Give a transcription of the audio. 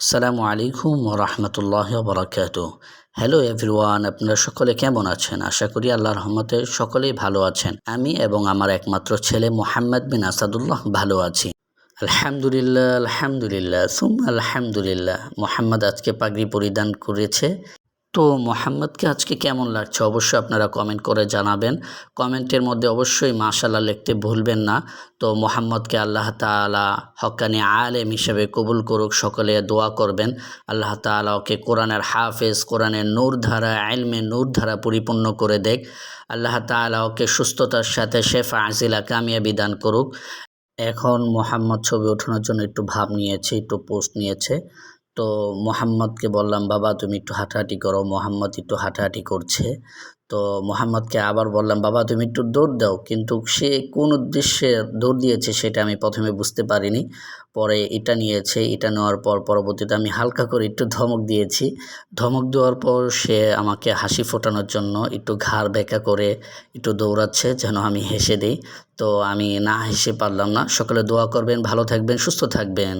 আসসালামু আলাইকুম রহমতুল্লাহ বরাকাত hello everyone আপনারা সকলে কেমন আছেন? আশা করি আল্লাহ রহমতে সকলেই ভালো আছেন। আমি এবং আমার একমাত্র ছেলে মোহাম্মদ বিন আসাদুল্লাহ ভালো আছি। আলহামদুলিল্লাহ আলহামদুলিল্লাহ সুম আলহামদুলিল্লাহ। মোহাম্মদ আজকে পাগড়ি পরিধান করেছে। তো মোহাম্মদকে আজকে কেমন লাগছে? অবশ্যই আপনারা কমেন্ট করে জানাবেন। কমেন্টের মধ্যে অবশ্যই মাশাল্লাহ লিখতে ভুলবেন না। তো মোহাম্মদকে আল্লাহ তালা হকানি আলেম হিসেবে কবুল করুক, সকলে দোয়া করবেন। আল্লাহ তালা ওকে কোরআনের হাফেজ, কোরআনের নূর ধারা আলমে নূর ধারা পরিপূর্ণ করে দেখ। আল্লাহ তালা ওকে সুস্থতার সাথে শেফা আজিলা কামিয়াবি দান করুক। এখন মোহাম্মদ ছবি ওঠানোর জন্য একটু ভাব নিয়েছে, একটু পোস্ট নিয়েছে। তো মোহাম্মদকে বললাম, বাবা, তুমি একটু হাঁটাহাঁটি করো। মোহাম্মদ একটু হাঁটাহাঁটি করছে। তো মোহাম্মদকে আবার বললাম, বাবা, তুমি একটু দৌড় দাও। কিন্তু সে কোন উদ্দেশ্যে দৌড় দিয়েছে সেটা আমি প্রথমে বুঝতে পারিনি। পরে এটা নিয়েছে, এটা নেওয়ার পর পরবর্তীতে আমি হালকা করে একটু ধমক দিয়েছি। ধমক দেওয়ার পর সে আমাকে হাসি ফোটানোর জন্য একটু ঘাড় বেঁকা করে একটু দৌড়াচ্ছে যেন আমি হেসে দিই। তো আমি না হেসে পারলাম না। সকলে দোয়া করবেন, ভালো থাকবেন, সুস্থ থাকবেন।